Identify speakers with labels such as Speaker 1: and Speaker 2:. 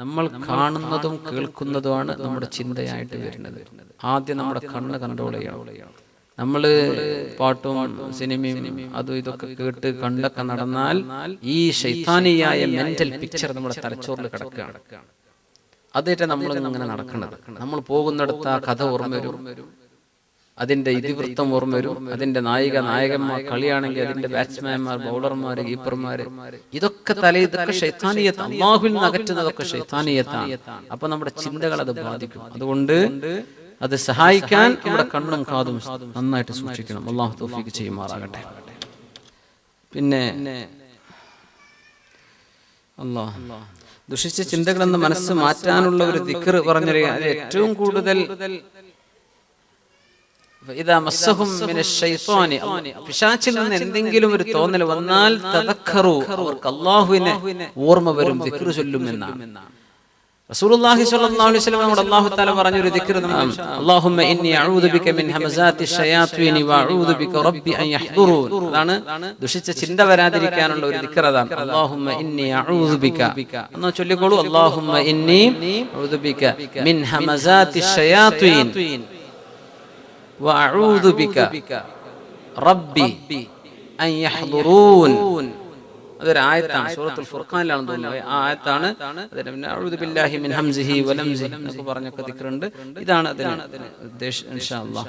Speaker 1: നമ്മൾ കാണുന്നതും കേൾക്കുന്നതുമാണ് നമ്മുടെ ചിന്തയായിട്ട് വരുന്നത്. ആദ്യം നമ്മുടെ കണ്ണ് കൺട്രോൾ ചെയ്യണം. നമ്മൾ പാട്ടും സിനിമയും അതും ഇതൊക്കെ കേട്ട് കണ്ടൊക്കെ നടന്നാൽ ഈ ശൈത്താനിയായ മെന്റൽ പിക്ചർ നമ്മുടെ തലച്ചോറിൽ കിടക്കുകയാണ്. അതേറ്റ നമ്മൾ ഇങ്ങനെ നടക്കുന്നത്. നമ്മൾ പോകുന്നിടത്ത് ആ കഥ ഓർമ്മ വരും. അതിന്റെ ഇതിവൃത്തം ഓർമ്മ വരും അതിന്റെ നായിക നായകന്മാർ കളിയാണെങ്കിൽ അതിന്റെ ബാറ്റ്സ്മാൻമാർ ബൗളർമാർ കീപ്പർമാർ ഇതൊക്കെ തല ഇതൊക്കെ ഷൈത്താനീയത്ത് അള്ളാഹുവിൽ നകറ്റുന്നതൊക്കെ ഷൈത്താനീയത്താണ് അപ്പൊ നമ്മുടെ ചിന്തകൾ അത് ബാധിക്കും. അതുകൊണ്ട് അത് സഹായിക്കാൻ നമ്മുടെ കണ്ണും കാതും നന്നായിട്ട് സൂക്ഷിക്കണം. അള്ളാഹു തോഫിക്ക് ചെയ്യുമാറാകട്ടെ. പിന്നെ അള്ളാഹ് ദുഷിച്ച ചിന്തകളെന്ന് മനസ്സ് മാറ്റാനുള്ള ഒരു ദിക്കർ പറഞ്ഞൊരു ഏറ്റവും കൂടുതൽ പിശാചിൽ നിന്ന് എന്തെങ്കിലും ഒരു തോന്നൽ വന്നാൽ തതക്കറു അവർക്ക് അള്ളാഹുവിനെ ഓർമ്മ വരും ദിക്ർ ചൊല്ലും എന്നാണ് റസൂലുള്ളാഹി സ്വല്ലല്ലാഹു അലൈഹി വസല്ലം നമ്മുടെ അല്ലാഹു തആല പറഞ്ഞൊരു ദിക്ർ അല്ലാഹുമ്മ ഇന്നി അഊദു ബിക മിൻ ഹമസാത്തി ശയാത്വീനി വഅഊദു ബിക റബ്ബി അൻ യഹ്ദുറൂൻ. അതാണ് ദുഷിച്ച ചിന്ത വരാതിരിക്കാനുള്ള ഒരു ദിക്ർ അതാണ് അല്ലാഹുമ്മ ഇന്നി അഊദു ബിക. എന്ന് ചൊല്ലിക്കോളൂ. അല്ലാഹുമ്മ ഇന്നി അഊദു ബിക. മിൻ ഹമസാത്തി ശയാത്വീൻ وأعوذ بك ربي أن يحضرون അതൊരു ആയത്താണ് സൂറത്തുൽ ഫുർഖാനിലാണെന്ന് തോന്നുന്നത് ആ ആയത്താണ് അതിന് പിന്നെ അഊദു ബില്ലാഹി മിൻ ഹംസിഹി വലംസിഹി എന്നൊക്കെ പറഞ്ഞൊക്കെ ദിക്റുണ്ട് ഇതാണ് അതിന് ഉദ്ദേശം ഇൻഷാ അല്ലാഹ്